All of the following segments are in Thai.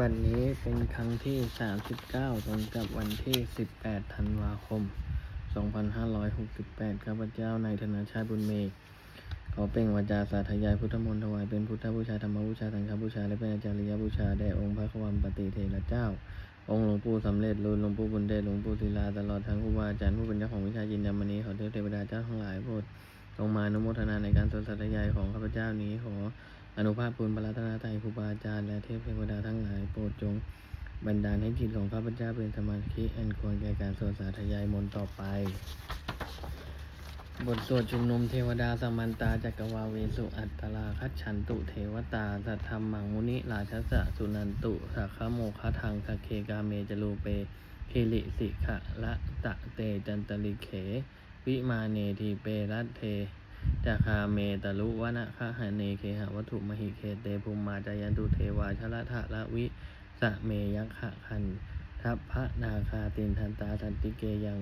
วันนี้เป็นครั้งที่ 39 ตรงกับวันที่ 18 ธันวาคม 2568 ข้าพเจ้านายธนาชาติบุญเมฆขอเป่งวาจาสาธยายพุทธมนต์ถวายเป็นพุทธบูชาธรรมบูชาสังฆบูชา และเป็นอาจาริยบูชาแด่องค์พระควมปฏิเทระเจ้า องค์หลวงปู่สำเร็จรุ่นหลวงปู่บุญเดชหลวงปู่ศิลาตลอดทั้งครูบาอาจารย์ผู้เป็นเจ้าของวิชายินดามณีขอเทพเทวดาเจ้าทั้งหลายโปรดลงมาอนุโมทนาในการสวดสัตยายของข้าพเจ้านี้ขออนุภาพบุญบารตนาไตรครูบาอาจารย์และเทพเทวดาทั้งหลายโปรดจงบันดาลให้จิตของข้าพเจ้าเป็นสมาธิอันควรแก่การสวดสาธยายมนต์ต่อไป บทสวดชุมนุมเทวดาสมันตาจักรวาเวสุอัตตลาคัจฉันตุเทวตาสัทธรรมังมุนิราชสะสุนันตุสักขโมคทังสักเคกาเมจลูเปคิริสิขะละตะเตจันตลิเข วิมาเนทีเปรัตเทจาคาเมตลุวนะคะหะเนเคหะวัตถุมหิเคเตภูมิมาจายันตุเทวาชละทะละวิสะเมยักขะคันทัพพระนาคาตินทันตาสันติเกยัง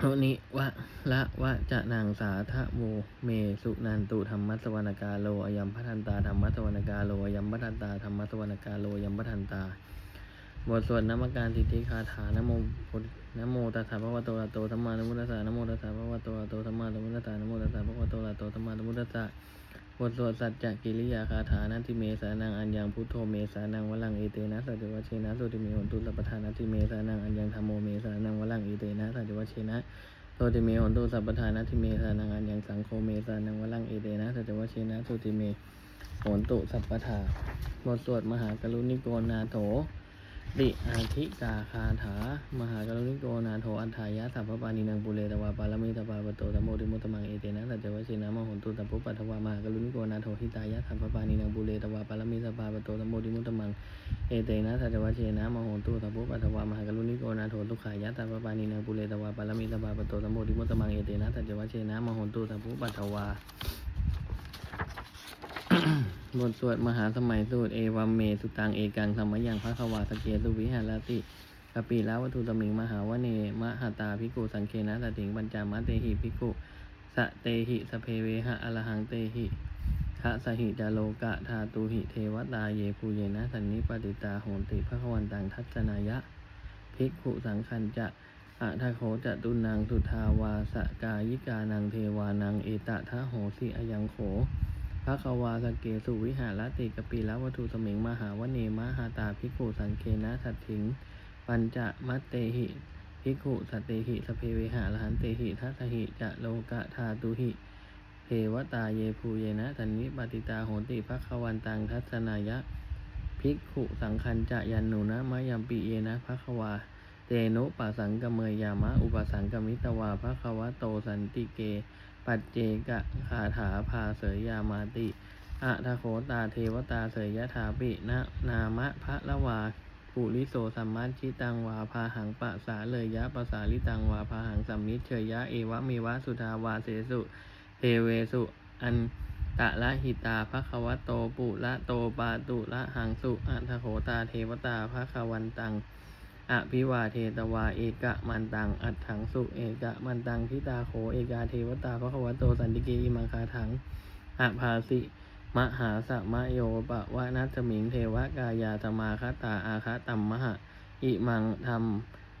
โอนิวะละวะจะนางสาทะโมเมสุนันตุธรรมัสวรรกาโลอยัมพัทันตาธรรมัสวรรกาโลอยัมพัทันตาธรรมัสวรรกาโลอยัมพัทันตาบทสวดนามการสิทธิคาถานโมพุทธนโมตัสสะภะคะวะโตอะระโตสัมมาสัมพุทธัสสะนโมตัสสะภะคะวะโตอะระโตสัมมาสัมพุทธัสสะนโมตัสสะภะคะวะโตอะระโตสัมมาสัมพุทธัสสะ บทสวดสัจจกิริยาคาถานาทิเมสานังอัญญังพุทโธเมสานังวลังเอเตนะสัจวัชเชนะสุติเมหนตุสัพพทานาทิเมสานังอัญญังธรรมโมเมสานังวลังเอเตนะสัจวัชเชนะสุติเมหนตุสัพพทานาทิเมสานังอัญญังสังโฆเมสานังวลังเอเตนะสัจวัชเชนะสุติเมหนตุสัพพทาบทสวดมหากรุณิโกนาโถ ติอาทิกาคาถา มหากรุณิโกนาโทอัฏฐายะสัพพปานินังปุเรตวาปารมิตวาปโตตโมติมุตมังเอเตนะสัจจวชินะมโหนตุตัปุปัทวามหากรุณิโกนาโทหิตายะสัพพปานินังปุเรตวาปารมิตวาปโตตโมติมุตมังเอเตนะสัจจวชินะมโหนตุตัปุปัทวามหากรุณิโกนาโททุกขายะสัพพปานินังปุเรตวาปารมิตวาปโตตโมติมุตมังเอเตนะสัจจวชินะมโหนตุตัปุปัทวา บทสวดมหาสมัยสูตรเอวัมเมสุตังเอกังธรรมยังพระควาสเกตุวิหารติกปีละวัตถุตมิงมหาวเนมหาตาภิกุสังเคนะสติงปัญจามะเตหิภิกุสะเตหิสเพเวหะอรหังเตหิคะสหิจาโลกะธาตุหิเทวตาเยภูเยนะสันนิปติตาโหติพระควันตังทัศนายะภิกขุสังคันจะอะทะโคจะตุนังสุทาวาสกายิกานังเทวานังเอตะทะโหสิอยังโข ระควาสเกสุวิหารติกปีละวัตถุสมิงมหาวเนมหาตาภิกขุสังเคนะสัตถิง ปัญจะมัตเตหิภิกขุสัตเตหิสเพเวหาลหันเตหิทัสหิจะโลกะธาตุหิเทวตาเยภูเยนะสันนิปติตาโหติพระควันตังทัศนายะภิกขุสังคันจะยันหนุนะมะยัมปิเยนะพระควา เตโนุปัสสังกเมยยามะ อุปสังกมิตวาพระควะโตสันติเก ปัจเจกะคาถาพาเสยยามาติอะทะโคตาเทวตาเสยยะถาปินะนามะพระละวาปุริโสสัมมัชชิตังวาพาหังปะสาเลยยะปะสาลิตังวาพาหังสัมมิเชยยะเอวะเมวะสุทาวาเสสุเทเวสุ อันตะละหิตาภควโตปุละโตปาตุละหังสุอัทโคตาเทวตาภควันตัง อภิวาเทตวาเอกะมันตัง อัดถังสุเอกะมันตังทิตาโขเอกาเทวตาพระควโตสันติเกอิมังคาถังอภาสิมหาสมโยปะวะนัสมิงเทวกายาธมาคตาอาคาตัมมหะอิมังธรรม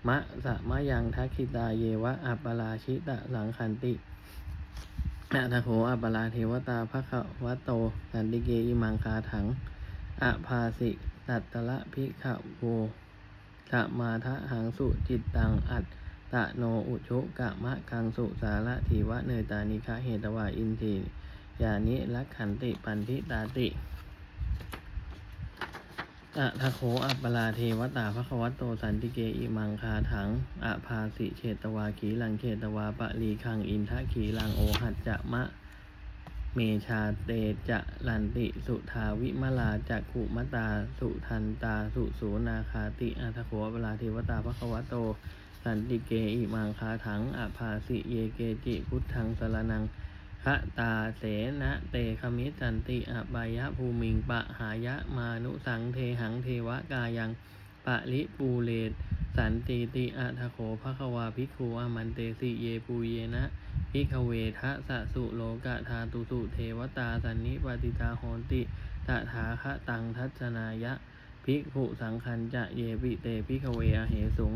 มะสะมะยังทักขิตาเยวะอัปปราชิตะสังคันติอะทะโขอัปปราเทวตาพระควโตสันติเกอิมังคาถังอภาสิตัตตะพิขะโว สมาทะหังสุจิตตังอัตตะโนอุชุกะมะคังสุสาระทีวะเนตานิคะเหตวาอินทียานิลักขันติปันทิตาติอะทะโขอัปปลาเทวตาภควตโตสันติเกอิมังคาถังอะภาสิเชตวาขีลังเชตวาปะลีคังอินทะขีลังโอหัจจะมะ เมชาเตจะลันติสุทาวิมลาจักขุมตาสุทันตาสุสูนาคาติอัทโขเวลาเทวตาพระควโต สันติเกอิมังคาถังอภาสิเยเกจิพุทธังสรนังคะตาเสนะเตคมิสันติอบายะภูมิงปะหายะมานุสังเทหังเทวกายังปะริปูเรตสันติติอะทะโขภควาภิกขุอามันเตสิเยปูเยนะ ภิกเวทะสะสุโลกะทาตุสุเทวตาสันนิปติตาโหนติตถาคะตังทัศนายะภิกขุสังคันจะเยปิเตภิกเวอเหสุง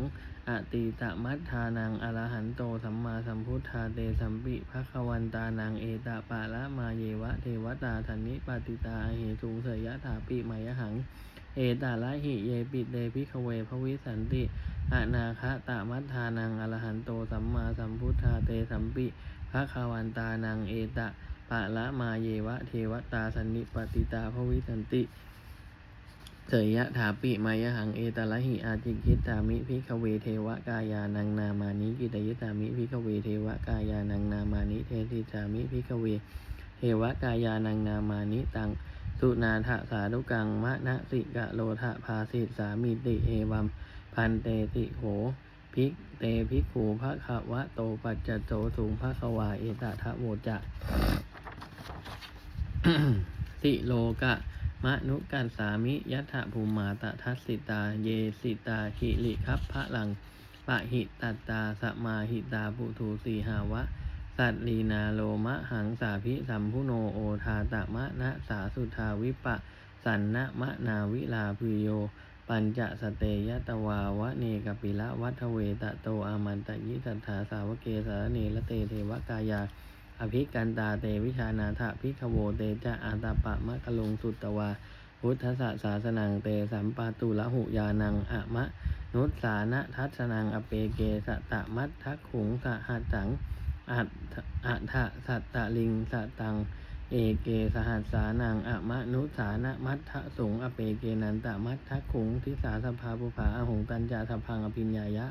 อติตมัฏฐานังอรหันโตสัมมาสัมพุทธาเตสัมปิภควันตานังเอตปาละมาเยวะเทวตาธันนิปติตาเหสุงเสยยะถาปิมายหัง เอตาละหิเยปิเตภิกเวภวิสันติ อนาคตมัฏฐานังอรหันโตสัมมาสัมพุทธาเตสัมปิภควันตานังเอตะปาละมาเยวะเทวตาสันนิปติตาภวิสันติเสยยะถาปิมายหังเอตละหิอาจิกิตามิพิกเวเทวกายานังนามานิกิตยิตามิพิกเวเทวกายานังนามานิเทติสามิพิกเวเทวกายานังนามานิตังสุนาทะสาธุกังมะนะสิกะโลทะภาสิสามิติเอวัม พันเตติโหภิกเตภิกขูภะคะวะโตปัจจโตสูงภะคะวาเอตทะโวจะสิโลกะมะนุกันสามิยัตถภูมาตทัสสิตา เยสิตาหิริคัพพะลังปะหิตัตตาสมาหิตาปุถุสีหาวะ สัตลีนาโลมะหังสาพิสัมพุโนโอทาตะมะนะสาสุทาวิปะ สันนะมะนาวิลาพิโย ปัญจสเตยตวาวะเนกปิละวัฏเวตะโตอามันตะยิตัฏฐาสาวเกสารเนละเตเทวกายา อภิกันตาเตวิชานาถพิขโวเตจะอาตาปะมะกะลุงสุตตวา พุทธศาสาสนังเตสัมปาตุละหุยานังอะมะ นุสานะทัศนังอเปเกสะตะมัตทักขุงสะหัสังอัตอัฏฐะสัตตะลิงสะตัง เอเกสหัสสานังอะมะนุสานะมัทะสงอเปเกนันตะมัทักขุงทิสาสภาปุภาอหงตัญจาสพังอภิญญายะ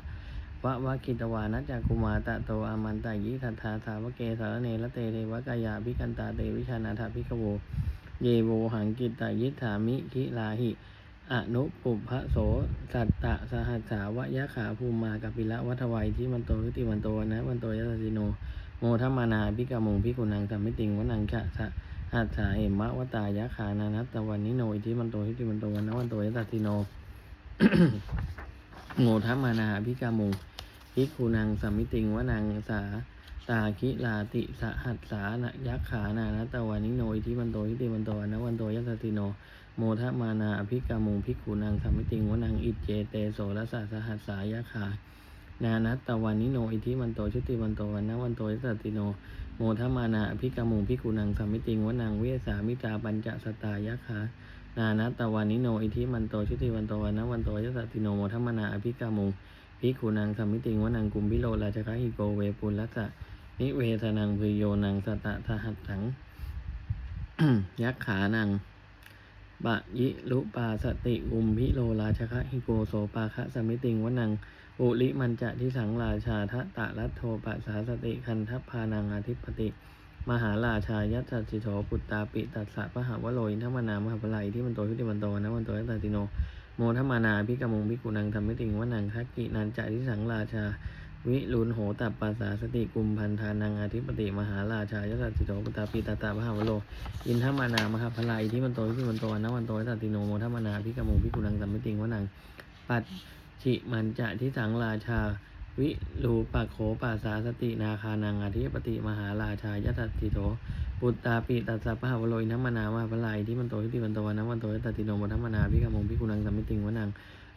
วะวะคิตวานัจจกุมาตะโตอามันตายิทัธาสาวเกสารเนละเตเทวกายาภิกันตาเตวิชานาถภิกขโว เยโวหังกิตายิถามิคิลาหิอนุปุพะโสสัตตะสหัสสาวะยะขาภูมากัปปิละวัฏวัยที่มันโตทิติวันโตนะวันโตยัสสิโนโมทัมมานาพิกามุงพิกุนังสัมมิติงวนังชะสะหัสาเหมะวตายะขานานัตตวันนิโนอิทิมันโตทิติมันโตนะวันโตยัสสิโนโมทัมมานาพิกามุงพิกุนังสัมมิติงวนังสาตาคิลาติสหัสสานะยักขานานัตตวานิโนอิทิมันโตทิติมันโตนะวันโตยัสสิโน โมทะมานาอภิกามุงภิกขุนางสัมมิติงวนังอิจเจเตโสรสะสหัสสายะขา นานัตตวันนิโน อิทิมันโตชุติวันโตวันนะวันโตยสติโน โมทะมานาอภิกามุงภิกุนางสัมมิติงวนังเวสามิตาปัญจสตายะขานานัตตวันนิโน อิทิมันโตชุติวันโตวันนะวันโตยสติโน โมทะมานาอภิกามุงภิกุนางสัมมิติงวนังกุมพิโลราชคหิโกเวปุลลัสสะนิเวทนังพิโยนังสตะทหัตถังยักขานังบะยิลุปาสติอุมพิโลราชคะหิโกโสปาคะสมิติงวนัง อุลิมันจะทิสังราชาทะตะรัตโทปัสสาสติคันทัพพานังอาทิปติ มหาราชายัตสิโถปุตตาปิตัสสะพระหาวโรยินทมานามหาปลัยที่มันโตชุติมันโตนะวันโตยัตติโน โมทมานาพิกมุงพิกุนังธรรมิติงวนังทักกินันจะทิสังราชา วิรุณโหตัปปัสสาสติกุมพันธานังอาทิปติ มหาราชายัตสิโถปุตตาปิตตาพระหาวโรอินทมานามหาพลายที่มันโตที่มันโตนะวันโตตัตติโนโมทมานาพิกมุงพิกุนังสัมมิติงวนังปัจ ฉิมันจะทิสังราชา วิรูปะโขปัสสาสตินาคานังอธิปติมหาราชายตัตติโตปุตตาปิตัสสะพะหาวโลอินทมานามาพลายที่มันโตที่มันโตวันะวันโตตัตติโนโมทมานาพิกมุงพิกุนังสัมมิติงวนัง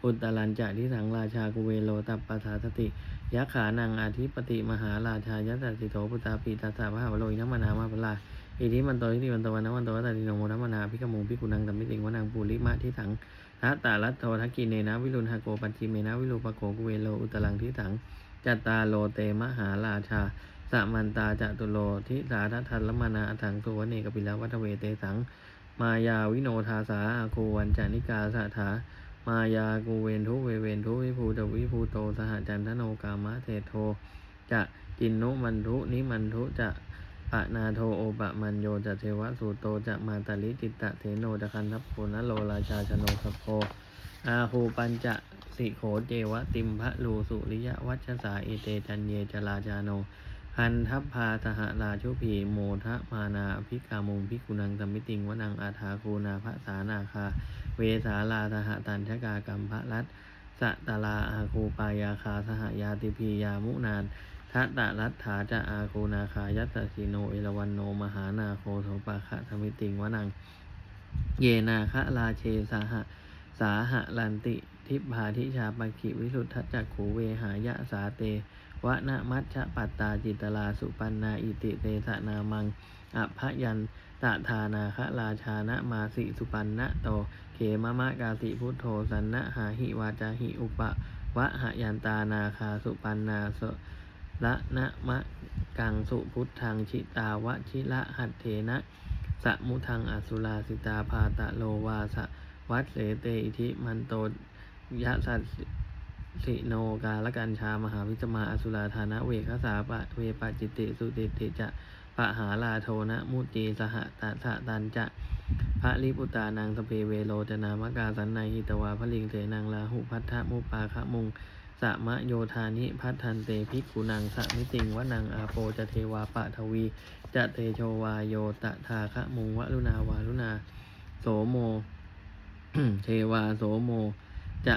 อุตตรัญจะทิสังราชากุเวโลตัปปัสสาสติยักขานังอธิปติมหาราชายตัตติโตปุตตาปิตัสสะพะหาวโลอินทมานามาพลายอิทิมันโตทิฏฐิมันโตวันนะวันโตวัตติโนโมทัมมนาพิกมุงพิกุนังตัมมิติงวนังปูริมะทิถัง ทัตตาลัตโททักกิเนนะวิรุณหโกปัจจิเมนะวิรูปโกกุเวโลอุตลังทิถังจัตตาโลเตมหาราชาสมันตาจตุโลทิสาทัทัละมานาอถังสุวเนกปิลวัฏเวเตสัง มายาวิโนทาสาอาคูวันจานิกาสถามายากูเวนทุเวเวนทุวิภูตวิภูโตสหจันทโนกามะเทโทจะจินนุมันทุนิมันทุจะ ปะนาโทโอปะมันโยจะเทวะสุโตจะมาตาลิจิตะเทโนจะคันทัพโพนะโลราชาชโนสโพอาหูปัญจะสิโขเจวะติมพะลูสุริยวัชสาเอเตจันเยจราจาโนพันทัพพาสหราชุพีโมทะมานาพิกามุงพิกุนังสมิติงวนังอาทาคูนาพระสานาคา เวสาลาสหตันชกากรรมพระรัตสตลาอาคูปายาคาสหยาติพียามุนาน ทัตตะรัตถาจะอาคูนาคายัตตสิโนเอราวันโนมหานาโคโทปะคะธมิติงวนัง เยนาคะราเชสาหะสาหะลันติ ทิพพาทิชาปกิวิสุทธจักขูเวหายะสาเตวะนะมัชฌะปัตตาจิตลาสุปันนาอิติเตสนามังอภยันตะทานาคะราชานะมาสิสุปันนะโตเขมมะกาสิพุทโธสันนะหาหิวาจาหิอุปะวะหยันตานาคาสุปันนาโส ละนะมะกังสุพุทธังชิตาวะชิละหัตเถนะสมุทังอสุราสิตาพาตะโลวาสะวัดเสเตอิทิมันโตยะสัสสิโนกาละกัญชามหาวิจมาอสุราธานะเวคสาปะเวปจิตติสุติติจะปะหาลาโทนะมุจีสหตะสะตันจะพระลิปุตานังสเปเวโลจนามกาสันในหิตวาพระลิงเถนังลาหุพัทธมุปาคะมุง สะมะโยธานิพัทธันเตภิกขุนังสะมิติงวะนังอาโปจะเทวาปะทวี จะเตโชวาโยตะทาคะมุงวะลุนาวาลุนาโสโม เทวาโสโม จะ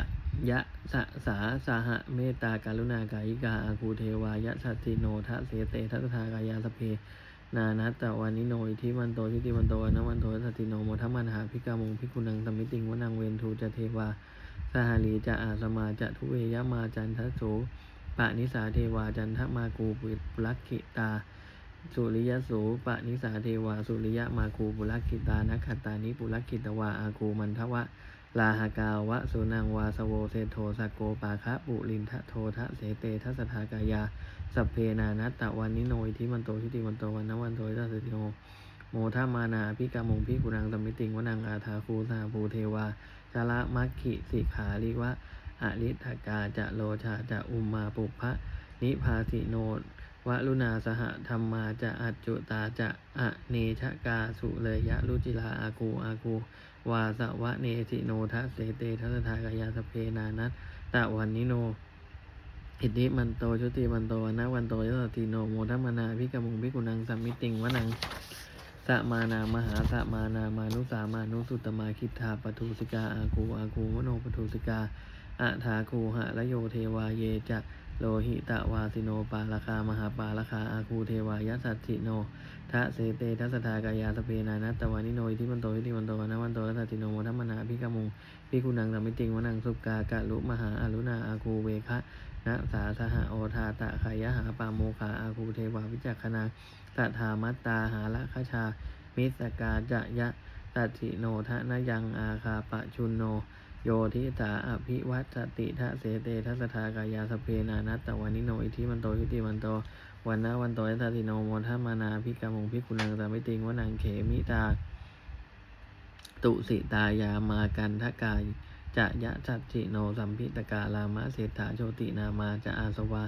ยะสะสาสาหะเมตตาการุณากายิกาอาคูเทวายะสัตติโนทะเสเตทัตถากายาสเพนานัตตะวานิโนอิทิวันโตทิติวันโตอนวันโตสัตติโนโมทัมมันหาพิกามุงพิกุนังสมมิติงวนังเวนทูจะเทวา สหาลีจะอาสมาจะทุเวยะมาจันทโสปะนิสาเทวาจันทมากูปุลักขิตา สุริยโสปะนิสาเทวาสุริยมาคูปุลักขิตานักขัตานิปุลักขิตวาอาคูมันทวะลาหากาวะสุนังวาสโวเซโทสกโกปาคะปุลินทะโททะเสเตทัสทากายาสัพเพนานัตตะวันนิโนอิทิมันโตทิติมันโตวันนวันโตทัสติโนโมทัมานาพิกามงพิกุนังสมมิติงวนังอาทาคูสาภูเทวา จาระมัคคิสิขาลิวะอริทกาจะโลชาจะอุมมาปุพะนิพาสิโนวะลุนาสหธรรมาจะอัจจุตาจะอะเนชกาสุเลยยะรุจิลาอากูอากูวาสวะเนสิโนทะเสเตทัสทากายาสเพนานัตตะวันนิโนอิทธิมันโตชุติมันโตอนะวันโตยสติโนโมทัมมนาพิกมุงพิกุนังสัมมิติงวนัง สมานา มหาสมานามานุสามานุสุตมาคิทาปทุสิกาอากูอากูวโนปทุสิกาอะทาคูหะละโยเทวาเยจะโลหิตะวาสิโนปาราคามหาปาราคาอาคูเทวายสัตถิโนทะเสเตทัสทากายาสเพนานัตตวานิโนอิทิมันโตอิทิมันโตนะวันโตทัสติโนโมทัมมนาพิกมุงพิกุนังสัมมิติงวนังสุกากะลุมหาอรุณาอาคูเวคะ นะสาสหโอทาตะขายหาปาโมคาอาคูเทวาวิจักขณาสัทธามัตตาหาละคชา มิสกาจะยะตัติโนทะนยังอาคาปะชุนโน โยทิสาอภิวัตสติทะเสเตทัสทากายาสเพนานัตตวานิโนอิทิมันโตยุติมันโตวันนะวันโตยัติโนโมทัมานาพิกามงพิกุลังสามิติงวนังเขมิตา ตุสิตายามากันทกาย จะยะจัตติโนสัมพิตกาลามะเศรษฐาโชตินามาจะอาสวา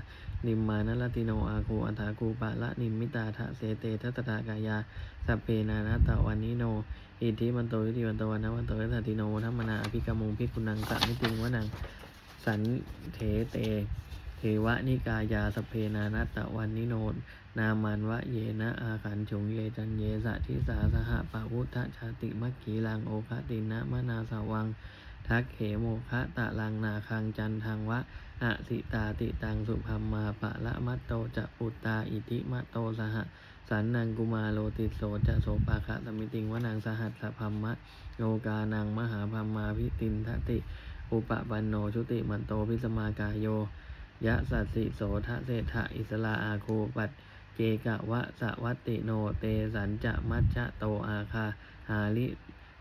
นิมมานลติโนอาคูอัฐาคูปะละนิมมิตาทะเสเตทัตตากายาสัพเพนานัตตวันนิโน อิทธิมันโตอิทธิมันโตวันนะวันโตยทัติโนโมทัมนาอภิกามงพิกุนังสามิติงวนังสันเถเตเทวนิกายาสพเพนานัตตะวันนิโนนนามันวะเยนะอาขันฉงเยจันเยสะทิสาสหปะพุทธชาติมัคคีลังโอคะตินะมนาสวัง ทักเขโมคะตะลังนาคังจันทังวะอะสิตาติตังสุพัมมาปะละมัตโตจะปุตตาอิติมะโตสหสันนังกุมาโลติโสจะโสปาคะสมิติงวนังสหัสสะพัมมะโยกานังมหาพัมมาพิตินทติ อุปปันโนชุติมันโตพิสมากายโยยะสัสสิโสทะเศรษฐะอิสลาอาคูปัตเกกะวะสะวัตติโนเตสันจะมัชชะโตอาคาหาลิ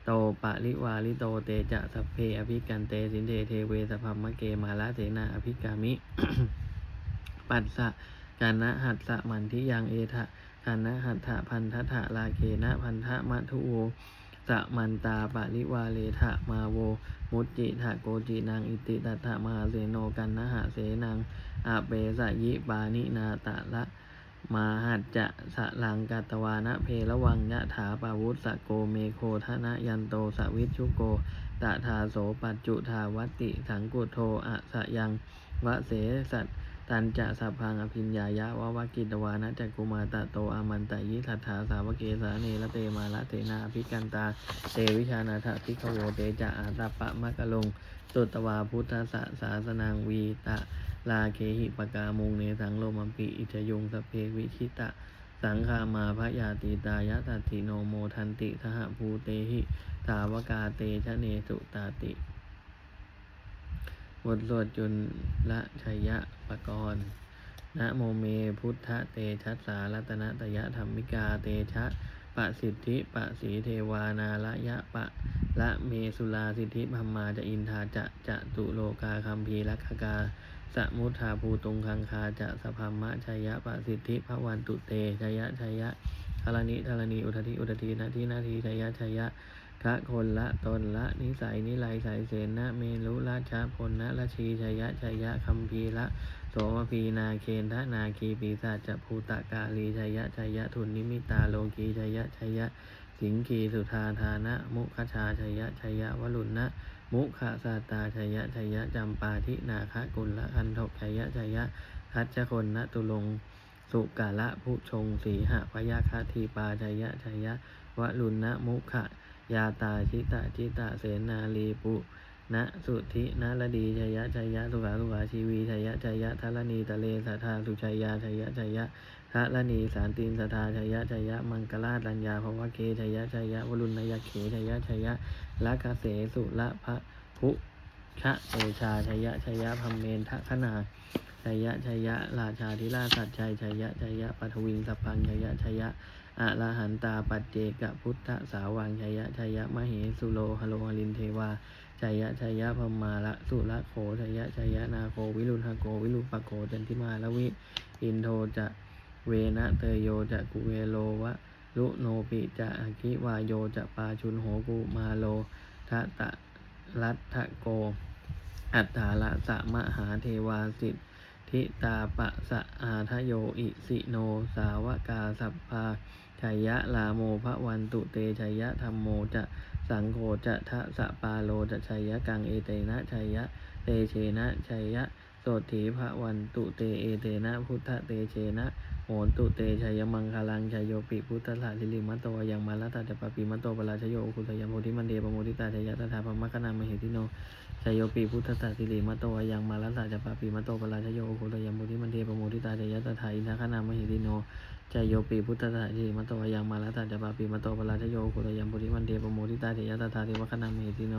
โตปะลิวาลิโตเตจะสัพเพอภิกันเตสินเทเทเวสพัมมะเกมาละเสนาอภิกามิ ปัสสะกานะหัตสะมันทิยังเอทะกานะหัตถะพันทะลาเคนะพันธะมัทุโวสะมันตาปะลิวาเลทะมาโว มุจจิทะโกจินางอิติตัตถะมหาเสโนกันนะหะเสนังอาเปสะยิปานินาตะละ มาหัจจะสะลังกัตวานะเพระวังยะถาปาวุสสะโกเมโคทนะยันโตสวิชุโกตะทาโสปัจจุทาวติสังกุโทอะสะยังวะเสสัตตันจะสัพพังอภิญญายะวะวะกิตวานะจักกุมาตะโตอามันตะยิทัตถาสาวเกสาเนละเตมาละเตนาภิกันตาเตวิชานาถพิกโวเตจะอาตาปะมะกะลงตุตวาพุทธสะสาสนังวีตะ ลาเคหิปกามุงเนสังโลมัมปิอิจยงสเพวิชิตะ สังคามาพระยาติตายะตัติโนโมทันติทหภูเตหิสาวกาเตชะเนสุตาติบทสวดจุลละชัยะปกรณ์นะโมเมพุทธเตชัสารัตนตยะธรรมิกาเตชะปะสิทธิปะสีเทวานาละยะปะละเมสุลาสิทธิพัมมาจะอินทาจะจะตุโลกาคัมภีรักกา สมุทาภูตุงคังคาจะสภามะชัยยะปะสิทธิพระวันตุเตชัยยะชัยยะธรณิธรณีอุทธิอุทธินาทีนาทีชัยยะชัยยะทะคนละตนละนิสัยนิไลสายเสนะเมลุราชาพลนะละชีชัยยะชัยยะคัมภีละโสมพีนาเคนทะนาคีปีศาจจะภูตะกาลีชัยยะชัยยะทุนนิมิตาโลกีชัยยะชัยยะ สิงคีสุธาธานะ มุขชาชัยยะชัยยะวลุณนะ มุขสาตาชยยะชยยะจำปาทินาคะกุลละคันทกชยยะชยยะคัจคนนะตุลงสุกาละผู้ชงสีหะพยาคาทีปาชยยะชยยะวะลุณนะมุขยาตาชิตาชิตาเสนาลีปุ นะสุธินะละดีชัยยะชัยยะสุขาสุขาชีวีชัยยะชัยยะทลนีตะเลสัทธาสุชัยยาชัยยะชัยยะพระละนีสารตินสทาชัยยะชัยยะมังกราดัญญาภวะเกชัยยะชัยยะวรุณยเขชัยยะชัยยะละกเสสุละพระพุชะเตชาชัยยะชัยยะพัมเมนทะขนาชัยยะชัยยะราชาธิราชสัจชัยชัยยะชัยยะปัทวิงสัพพังชัยยะชัยยะอะระหันตาปัจเจกพุทธสาวังชัยยะชัยยะมเหสุโลหโลหลินเทวา ชัยยะชัยยะพมาละสุละโขชัยยะชัยยะนาโควิรุณหโกวิรุปโกจันทิมาละวิอินโทจะเวนะเตโยจะกุเวโลวะลุโนปิจะอคิวาโยจะปาชุนโหกุมาโลทะตะรัตทะโก อัฏฐาละสะมหาเทวาสิทธิตาปะสะอาทโยอิสิโนสาวกาสัพพา ชัยยะลาโมภวันตุเตชัยยะธรรมโมจะสังโฆจะทะสะปาโลจะชัยยะกังเอเตนะชัยยะเตเชนะชัยยะโสถีพระวันตุเตเอเตนะพุทธเตเชนะโหนตุเตชัยมังคลังชัยโยปิพุทธะลิลิมัตโตยังมาลตาจะปปิมัตโตปราชโยคุตยมโพธิมันเดปโมทิตาชัยยะตถาพมคณามหิติโนชัยโยปิพุทธะลิลิมัตโตยังมาลตาจะปปิมัตโตปราชโยคุตยมโพธิมันเดปโมทิตาชัยยะตถาอินทคณามหิติโน ชัยโยปิพุทธะลิลิมัตโตยังมาลตาจะปปิมัตโตปราชโยคุตยมโพธิมันเดปโมทิตาชัยยะตถาเทวคณามหิติโน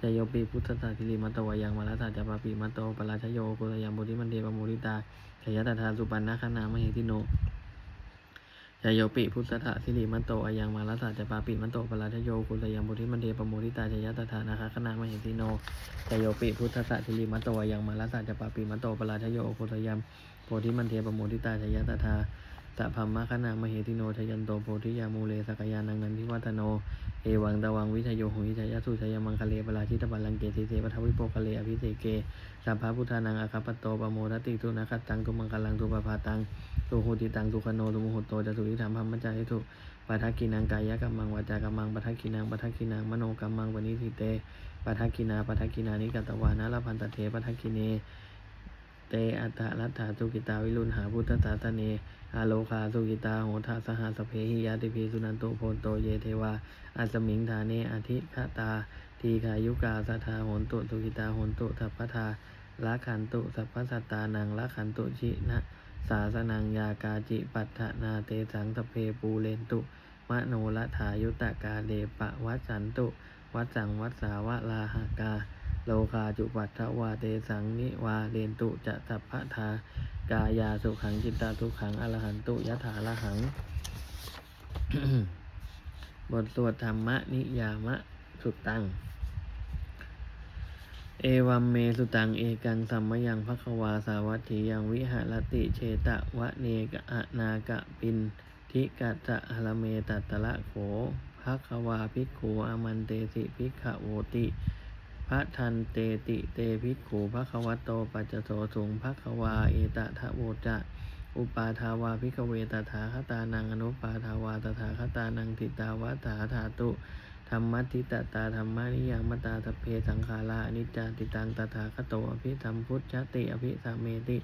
ชัยโยปิพุทธะลิลิมัตโตยังมาลตาจะปปิมัตโตปราชโยคุตยมโพธิมันเดปโมทิตาชัยตถาสุปันนคณามหิติโนชายโยปิพุทธะสิริมันโตอายังมาลสัจจปาปิมันโตปราชโยกุลยังบุธิมันเดปโมทิตาชยตถานาคขณามหิติโนชายโยปิพุทธะสิริมันโตอายังมาลสัจจปาปิมันโตปราชโยกุลยังโพธิมันเดปโมทิตาชยตถา สัพพมะขณามหติโนชยันโตโพธิยามูเลสกยานังนันทิวัฒโน เอวังตวังวิทยโยหุยชยสุชยมังคะเลปราชิตบัลลังเกติเสปทวิโปคะเลอภิเสเกสัพพะพุทธานังอาคาปโตปโมทติทุนาคัตตังตุมังคลังตุปภาตังตุหูติตังตุคโนตุมุหโตจะสุริธรรมพัมมจาหิตุปัทกินังกายกัมมังวาจากัมมังปัทกินังปัทกินังมโนกัมมังวนิทิเตปัทกินาปัทกินานิกัตวานะละพันตเทปัทกิเน เตอัตตะรัตถาสุกิตาวิรุณหาพุทธตาตเน อาโลคาสุกิตาโหทาสหสเพหิยาติพีสุนันโตโพนโตเยเทวาอัสมิงธาเนอธิคตา ทีขายุกาสัทธาโหนตุสุกิตาโหนตุสัพพทาละขันตุสัพพสัตตานังละขันตุชินะสาสนังยากาจิปัฏฐนาเตสังสเพปูเรนตุมโนละถายุตกาเดปะวัจันตุ วัจังวัสาวะลาหากา โลคาจุปัฏฐวาเตสังนิวาเรนตุจะสัพพทากายาสุขังจิตตาทุขังอรหันตุยะถาละหัง บทสวดธรรมนิยามะสุตตัง เอวัมเมสุตังเอกังสัมมยังภควาสาวัตถียังวิหารติเชตะวะเนกะอนากะปินทิกัจจะหรเมตัตตะละโขภควาภิกขุอามันเตสิภิกขโวติ พระทันเตติเตภิกขุภควโตปัจจโตสุงภควาเอตทะโวจะอุปาทาวาภิกเวตถาคตานังอนุปาทาวาตถาคตานังทิตาวะถาธาตุธรรมัติตตาธรรมานิยามตาทเพสังขาราอนิจจาติตังตถาคโตอภิธรรมพุทธติอภิสามเมติ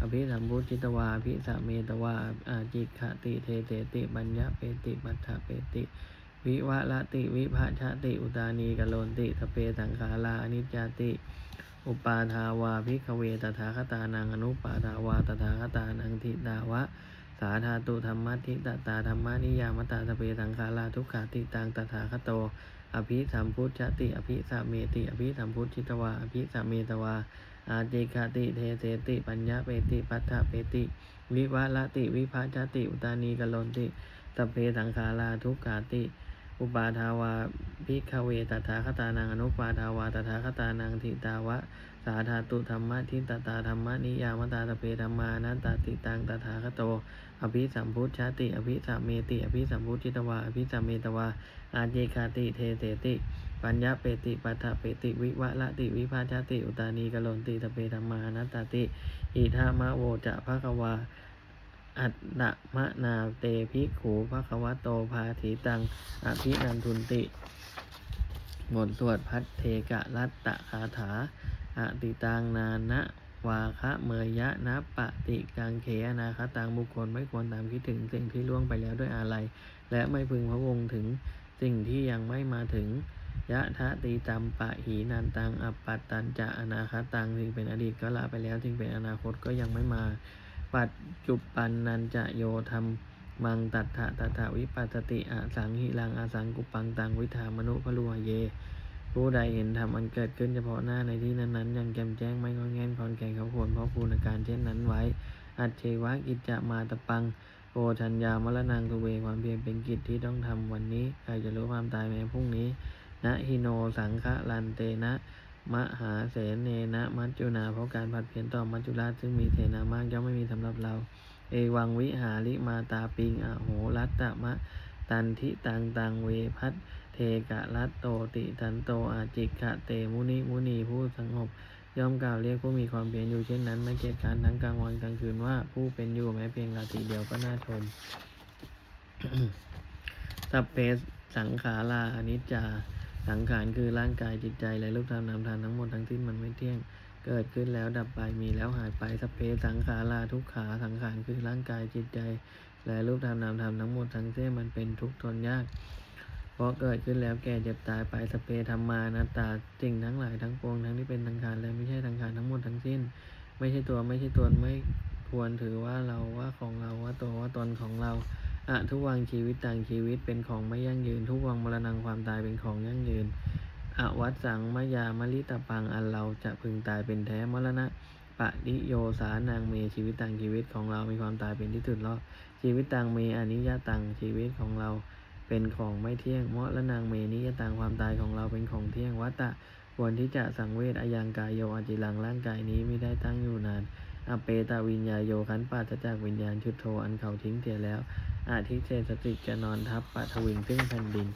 อภิธรรมพุทธิตวาอภิสามเมตวาอาจิขติเทเตติบัญญาเปติปัฏฐเปติ วิวะละติวิภาชติ อุตานีกโลนติสพเพสังขาราอนิจจาติ อุปาทาวาพิกเวตถาคตานังอนุปาทาวาตถาคตานังทิดาวะ สาธาตุธรรมะทิตตาธรรมะนิยามตาสพเพสังขาราทุกขาติตังตถาคโต อภิสัมพุทธติ อภิสัมเมติ อภิสัมพุทธิตวาอภิสัมเมตวาอาจกาติเทเสติ ปัญญาเปติปัฏฐเปติ วิวะละติ วิภาชติ อุตานีกโลนติสพเพสังขาราทุกขาติ อุปาทาวาพิกเวตถาคตานังอนุปาทาวาตถาคตานังทิตาวะ สาธาตุธรรมะทิตตาธรรมะนิยามตาตเพธรรมานันตติตังตถาคโต อภิสัมพุทธชาติ อภิสัมเมติ อภิสัมพุทธิตวา อภิสัมเมตวา อาเจคาติเทเสติ ปัญญาเปติปัฏฐเปติวิวะละติวิภาชติ อุตานีกโลนติตเปธรรมานัตตติอิทามะโวจะภะคะวา อัตตมะนาเตภิกขูภะคะวะโตภาถีตังอภินันทุนติบทสวดพัทเทกะรัตตะคาถาอติตังนานะวาคะเมยยะนะปะติกังเขอนาคตังบุคคลไม่ควรตามคิดถึงสิ่งที่ล่วงไปแล้วด้วยอาลัยและไม่พึงพะวงถึงสิ่งที่ยังไม่มาถึง ยะทะติตัมปะหีนันตังอัปปัตตันจะอนาคตังสิ่งเป็นอดีตก็ละไปแล้วสิ่งเป็นอนาคตก็ยังไม่มา ปัจจุปันนันจะโยธรรมมังตัทธะตัทธวิปัสสติอสังหิรังอสังกุปังตังวิธามนุพลุหเย ผู้ใดเห็นธรรมอันเกิดขึ้นเฉพาะหน้าในที่นั้นๆยังแจ่มแจ้งไม่งอนแงนคอนแก่เขาควรเพราะภูนการเช่นนั้นไว้ อัจเชวะกิจจะมาตะปังโอชัญญามรณังตุเวความเพียรเป็นกิจที่ต้องทำวันนี้ ใครจะรู้ความตายแม้พรุ่งนี้ นะฮิโนสังฆลันเตนะ มหาเสนเนนะมัจจุนาเพราะการผัดเพียนต่อมัจจุราชซึ่งมีเสนามากย่อมไม่มีสำหรับเรา เอวังวิหาริมาตาปิงอโหรัตตะมะตันทิตังตังเวพัทเทกะรัตโตติตันโตอาจิกะเตมุนิมุนีผู้สงบย่อมกล่าวเรียกผู้มีความเพียรอยู่เช่นนั้นไม่เกียจการทั้งกลางวันกลางคืนว่าผู้เป็นอยู่แม้เพียงราตรีเดียวก็น่าชมสัพเพสังขาราอนิจจา สังขารคือร่างกายจิตใจและรูปธรรมนามธรรมทั้งหมดทั้งสิ้นมันไม่เที่ยง เกิดขึ้นแล้วดับไปมีแล้วหายไปสเพสังขาราทุกขาสังขารคือร่างกายจิตใจ และรูปธรรมนามธรรมทั้งหมดทั้งสิ้นมันเป็นทุกข์ทนยากเพราะเกิดขึ้นแล้วแก่เจ็บตายไปสเพธรรมานัตตาสิ่งทั้งหลายทั้งปวงทั้งที่เป็นทางการและไม่ใช่ทางการทั้งหมดทั้งสิ้น ไม่ใช่ตัวไม่ใช่ตนไม่ควรถือว่าเราว่าของเราว่าตัวว่าตนของเรา อะทุกวังชีวิตต่างชีวิตเป็นของไม่ยั่งยืน ทุกวังมรณงความตายเป็นของยั่งยืนอวัตสังมยามลิตปังอันเราจะพึงตายเป็นแท้มรณะปะนิโยสานางเมชีวิตต่างชีวิตของเรามีความตายเป็นที่สุดแล้วชีวิตตังเมอนิยตังชีวิตของเราเป็นของไม่เที่ยงมาะและนางเมนิยตังความตายของเราเป็นของเที่ยงวัตตะควรที่จะสังเวชอายังกายโยอจิลังร่างกายนี้ไม่ได้ตั้งอยู่นานอเปตาวิญญาโยขันปาตจากวิญญาณชุดโทอันเขาทิ้งเสียแล้ว อาทิเจสติจะนอนทับปะทวิงซึ่งแผ่นดิน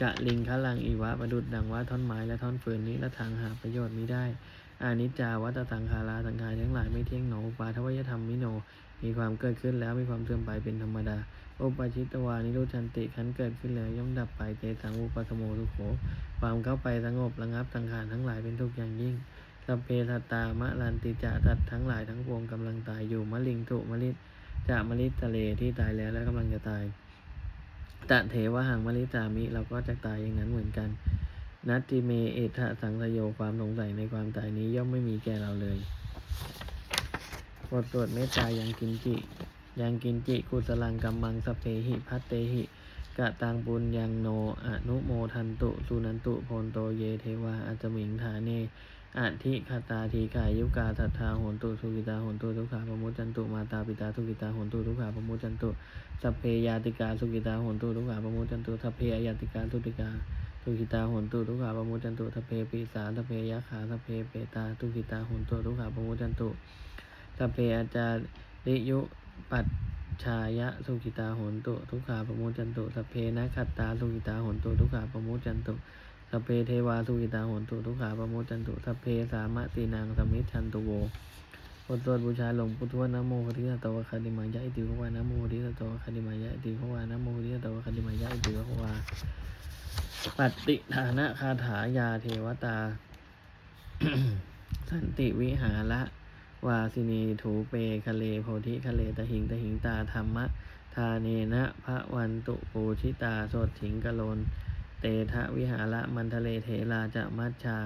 กะลิงคลังอีวะประดุดดังว่าท่อนไม้และท่อนฟืนนี้ละทางหาประโยชน์มิได้อานิจจาวัตสังขาราสังขารทั้งหลายไม่เที่ยงหนอปาทวยธรรมมิโน มีความเกิดขึ้นแล้วมีความเสื่อมไปเป็นธรรมดาโอปาชิตวานิโรชันติขันเกิดขึ้นแล้วย่อมดับไปเตสังอุปสโมทุโขความเข้าไปสงบระงับสังขารทั้งหลายเป็นทุกอย่างยิ่งสัพเพทัตตามะลันติจะตัดทั้งหลายทั้งปวงกำลังตายอยู่มะลิงถุมะลิ จะมะลิทะเลที่ตายแล้วและกำลังจะตายตะเทวะหังมะลิจามิเราก็จะตายอย่างนั้นเหมือนกัน นัตติเมเอทะสังสโยความสงสัยในความตายนี้ย่อมไม่มีแก่เราเลยบทสวดเมตตายังกินจิ ยังกินจิกุสลังกัมมังสเพหิพัตเตหิกะตังปุญยังโนอนุโมทันตุสุนันตุโพนโตเยเทวาอัจมิงฐาเน อธิคตาทีกายุกาทัตถาโหนตุสุกิตาโหนตุทุกขาปมุจจันตุมาตาปิตาสุกิตาโหนตุทุกขาปมุจจันตุสัพเพยาติกาสุกิตาโหนตุทุกขาปมุจจันตุสัพเพอยาติกาทุติกาทุกิตาโหนตุทุกขาปมุจจันตุสัพเพปีสาสัพเพยะขาสัพเพเปตาทุกิตาโหนตุทุกขาปมุจจันตุสัพเพอาจาริยุปัจชายะสุกิตาโหนตุทุกขาปมุจจันตุสัพเพนะขัตตาสุกิตาโหนตุทุกขาปมุจจันตุ สัพเพเทวาสุกิตาหนตุทุกขาปโมจจันตุสัพเพสามะตีนางสมิชันตุโวบทสวดบูชาหลวงพุทธวนะโมโหติสตวะคาดิมายะอิติภวานะโมโหติสตวะคาดิมายะอิติภวานะโมโหติสตวะคาดิมายะอิติภวาปฏิฐานะคาถายาเทวตา สันติวิหาระวาสินีถูเปคะเลโพธิคะเลตหิงตหิงตาธรรมะธาเนนะพระวันตุปูชิตาโสดถิงกะโลน เตทะวิหาระมันทะเลเถราจะมัชชา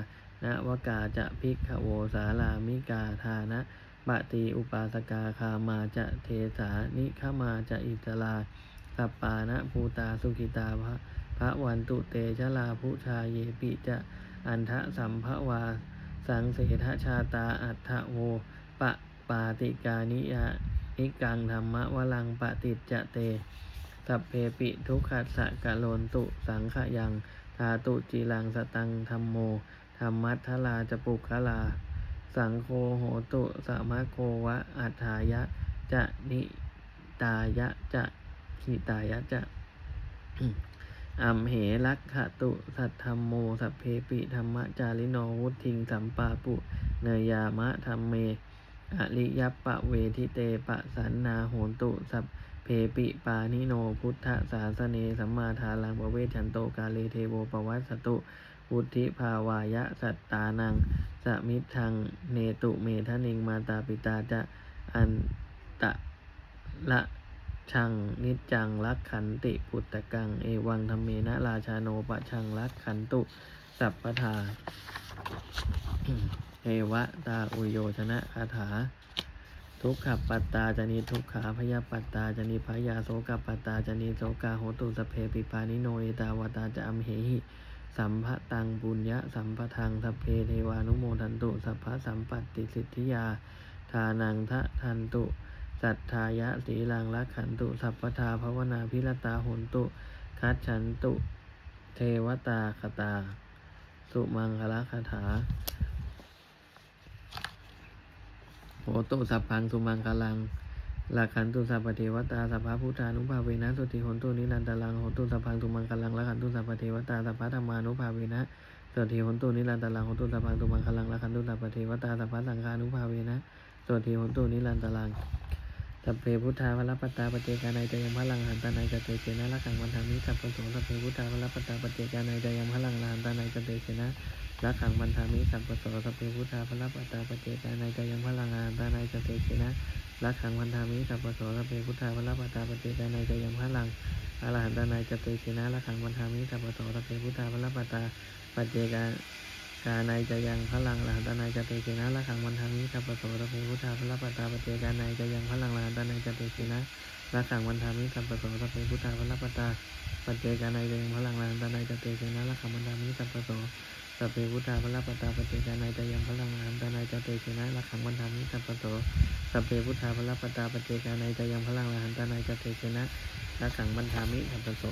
นะวกาจะพิกขโวสาลามิกาทานะบะตีอุปาสกาคามาจะเทสานิขมาจะอิตลาสัปปานะภูตาสุกิตาพระพระวันตุเตชลาภุชาเยปิจะอันทะสัมภวา สังเสทชาตาอัฏฐโวปะปาติกานิยานิกังธรรมะวลังปฏิจจะเต สัพเพปิทุกขัสสะกะโลนตุสังขยังทาตุจีรังสตังธรรมโมธรรมัทธลาจปุคลา สังโฆโหตุสามะโกวะอัฏฐายะ จะนิตายะจะหิตายะจะอัมเหลักขตุสัทธรรมโมสัพเพปิธรรมจาริโนวุทิงสัมปาปุเนยามะธรรมเมอริยปะเวทิเตปะสันนาโหตุสัพ ปิปานิโนพุทธศาสเนสัมมาทาลังปเวชันโตกาเลเทโวปวัสสตุพุทธิภาวายะสัตตานังสมิทังเนตุเมทะนิงมาตาปิตาจะอันตะละชังนิจจังลักขันติปุตตะกัง เอวังธรรมเมนะราชาโนปะชังลักขันตุ สัพพทาเอวะตาอุโยชนะคาถา ทุกขปัตตาจานีทุกขาพยาปัตตาจานีพยาโสกปัตตาจานีโสกาโหตุสเพปิปานิโนเอตาวตาจะอมเหหิสัมภะตังปุญญะสัมปทังสเพเทวานุโมทันตุสัพพะสัมปัตติสิทธิยา ทานังทะทันตุสัทธายะสีลังลักขันตุสัพพทาภาวนาพิรตาหุนตุคัดฉันตุ เทวตาคตา สุมังคละคาถา โหตุสัพพังสุมังคลังหลักขันตุสัพพเทวตาสัพพะพุทธานุภาเวนะสุติโหนตุนิรันตลังโหตุสัพพังสุมังคลังหลักขันตุสัพพเทวตาสัพพะธรรมานุภาเวนะสุติโหนตุนิรันตลังโหตุสัพพังสุมังคลังหลักขันตุสัพพเทวตาสัพพะสังฆานุภาเวนะสุติโหนตุนิรันตลังสัพเพพุทธาวรปตาปเจกานัยจยังพลังหันตานัยจเตเชนะละขังวันธามิสัพพโสสัพเพพุทธาวรปตาปเจกานัยจยังพลังหันตานัยจเตเชนะ ละขังบันทามิสัมปโสสัพเพพุทธาพระปัตตาปเจกานัยจยังพลังงานตานัยจเตชินะละขังบันทามิสัมปโสสัพเพพุทธาพระปัตตาปเจกานัยจยังพลังอรหันตานัยจเตชินะละขังบันทามิสัมปโสสัพเพพุทธาพระปัตตาปเจกากานัยจะยังพลังอรหันตานัยจเตชินะละขังบันทามิสัมปโสสัพเพพุทธาพระปัตตาปเจกานัยจะยังพลังอรหันตานัยจเตชินะละขังบันทามิสัมปโสสัพเพพุทธาพระปัตตาปเจกานัยจะยังพลังอรหันตานัยจเตชินะละขังบันทามิสัมปโส สัพเพพุทธาพระปตตาปฏิกานัยจะยังพลังงานตานัยจะเตชนะละขังวันธามิสัพพโตสัพเพพุทธาพระปตตาปฏิกานัยจะยังพลังงานตานัยจะเตชนะละขังวันธามิสัพพโต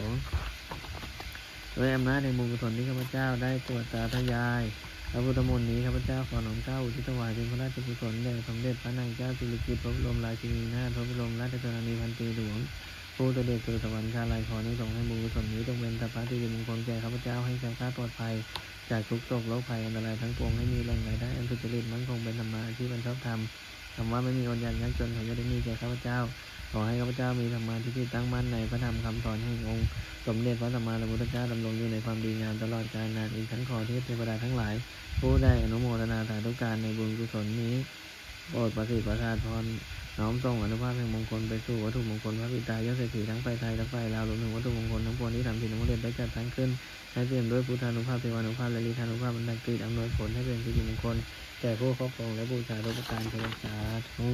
ด้วยอำนาจในมุงกุศลที่ข้าพเจ้าได้ตรวจตาทยายพระพุทธมนต์นี้ข้าพเจ้าขอน้อมเก้าอุทิศถวายเป็นพระราชกุศลแด่สมเด็จพระนางเจ้าสิริกิติ์พระบรมราชินีนาถพระบรมราชชนนีพันปีหลวง ผู้ตเด็จสู่สวรรคาลัยขอในสงให้บุญกุศลนี้จงเป็นตาพระที่ดีมงคลแก่ข้าพเจ้าให้แก่ข้าปลอดภัย จากทุกโศกโรคภัยอันตรายทั้งปวงให้มีแหล่งรายได้อันสุจริตมั่นคงเป็นธรรมะที่เป็นชอบธรรมคำว่าไม่มีคนยันยักจนเขาจะได้มีแก่ข้าพเจ้าขอให้ข้าพเจ้ามีธรรมะที่จิตตั้งมั่นในพระธรรมคำสอนแห่งองค์ สมเด็จพระสัมมาสัมพุทธเจ้าดำรงอยู่ในความดีงามตลอดกาลนานอีกทั้งขอเทพเทวดาทั้งหลาย ผู้ได้อนุโมทนาสาธุการในบุญกุศลนี้โปรดประสิทธิ์ประทานพรน้อมส่งอนุภาพแห่งมงคลไปสู่วัตถุมงคลพระบิดายศเศรษฐีทั้งไปไทยและไปลาวรวมถึงวัตถุมงคลทั้งปวงที่ทำสิ่งทั้งหมดได้จัดทั้งขึ้นให้เปี่ยมด้วยพุทธานุภาพเทวานุภาพและลีธานุภาพบรรดากิจอำนวยผลให้เป็นสิริมงคลแก่ผู้ครอบครองและบูชาทุกประการเถิดสาธุ